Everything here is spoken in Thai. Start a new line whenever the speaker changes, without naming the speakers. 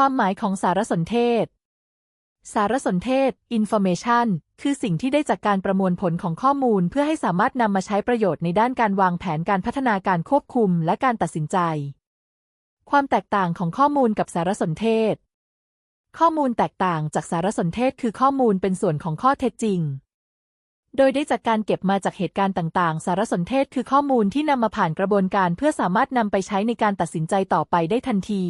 ความหมายของสารสนเทศ สารสนเทศ information คือสิ่งที่ได้จากการประมวลผลของข้อมูล เพื่อให้สามารถนำมาใช้ประโยชน์ในด้านการวางแผนการพัฒนาการควบคุมและการตัดสินใจ ความแตกต่างของข้อมูลกับสารสนเทศ ข้อมูลแตกต่างจากสารสนเทศ คือข้อมูลเป็นส่วนของข้อเท็จจริง โดยได้จากการเก็บมาจากเหตุการณ์ต่างๆ สารสนเทศ คือข้อมูลที่นำมาผ่านกระบวนการ เพื่อสามารถนำไปใช้ในการตัดสินใจต่อไปได้ทันที